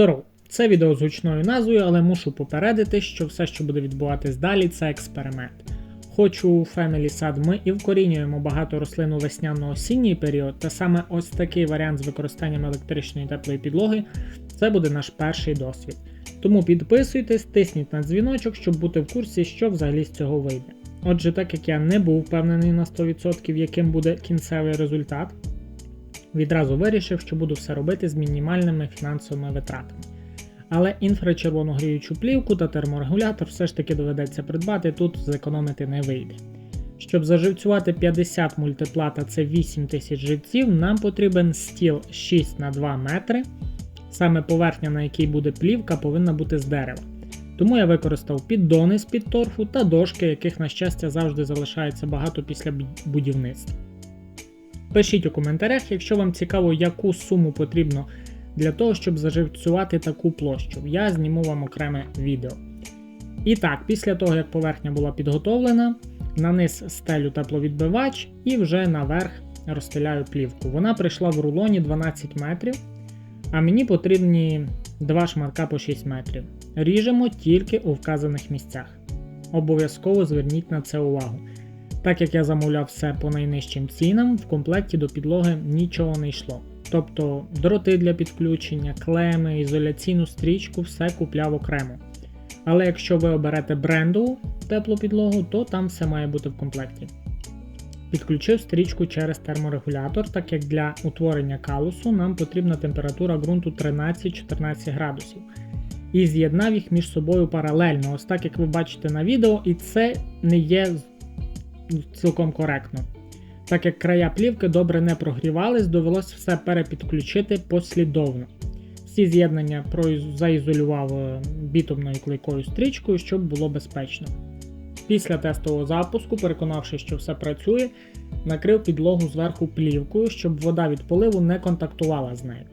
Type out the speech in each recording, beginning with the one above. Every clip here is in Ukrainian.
Здоров! Це відео з гучною назвою, але мушу попередити, що все, що буде відбуватись далі, це експеримент. Хоч у Family Sad ми і вкорінюємо багато рослин у весняно-осінній період, та саме ось такий варіант з використанням електричної теплої підлоги це буде наш перший досвід. Тому підписуйтесь, тисніть на дзвіночок, щоб бути в курсі, що взагалі з цього вийде. Отже, так як я не був впевнений на 100%, яким буде кінцевий результат, відразу вирішив, що буду все робити з мінімальними фінансовими витратами. Але інфрачервону гріючу плівку та терморегулятор все ж таки доведеться придбати, тут зекономити не вийде. Щоб заживцювати 50 мультиплата, це 8000 живців, нам потрібен стіл 6 на 2 метри. Саме поверхня, на якій буде плівка, повинна бути з дерева. Тому я використав піддони з під торфу та дошки, яких, на щастя, завжди залишається багато після будівництва. Пишіть у коментарях, якщо вам цікаво, яку суму потрібно для того, щоб заживцювати таку площу. Я зніму вам окреме відео. І так, після того, як поверхня була підготовлена, на низ стелю тепловідбивач і вже наверх розстеляю плівку. Вона прийшла в рулоні 12 метрів, а мені потрібні два шматка по 6 метрів. Ріжемо тільки у вказаних місцях. Обов'язково зверніть на це увагу. Так як я замовляв все по найнижчим цінам, в комплекті до підлоги нічого не йшло. Тобто дроти для підключення, клеми, ізоляційну стрічку, все купляв окремо. Але якщо ви оберете брендову теплу підлогу, то там все має бути в комплекті. Підключив стрічку через терморегулятор, так як для утворення калусу нам потрібна температура ґрунту 13-14 градусів. І з'єднав їх між собою паралельно, ось так як ви бачите на відео, і це не є цілком коректно. Так як края плівки добре не прогрівались, довелося все перепідключити послідовно. Всі з'єднання заізолював е, бітумною клейкою стрічкою, щоб було безпечно. Після тестового запуску, переконавшись, що все працює, накрив підлогу зверху плівкою, щоб вода від поливу не контактувала з нею.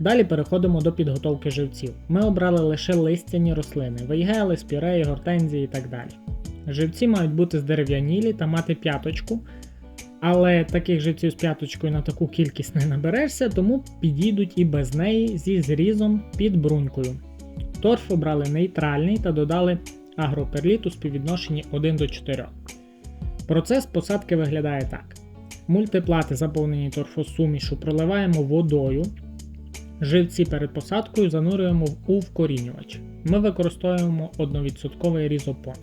Далі переходимо до підготовки живців. Ми обрали лише листяні рослини, вейгели, спіреї, гортензії і так далі. Живці мають бути здерев'янілі та мати п'яточку, але таких живців з п'яточкою на таку кількість не наберешся, тому підійдуть і без неї зі зрізом під брунькою. Торф обрали нейтральний та додали агроперліт у співвідношенні 1 до 4. Процес посадки виглядає так: мультиплати, заповнені торфосумішу, проливаємо водою. Живці перед посадкою занурюємо у вкорінювач. Ми використовуємо 1% різопон.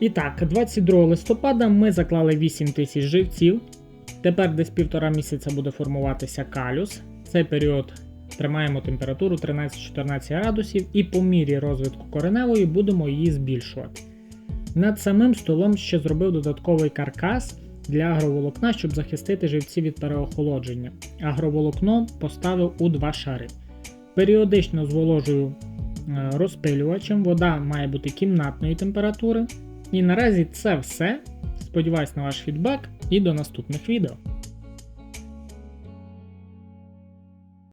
І так, 22 листопада ми заклали 8000 живців. Тепер десь півтора місяця буде формуватися калюс. Цей період тримаємо температуру 13-14 градусів і по мірі розвитку кореневої будемо її збільшувати. Над самим столом ще зробив додатковий каркас для агроволокна, щоб захистити живці від переохолодження. Агроволокно поставив у два шари. Періодично зволожую е, розпилювачем, вода має бути кімнатної температури. І наразі це все. Сподіваюсь на ваш фідбек і до наступних відео.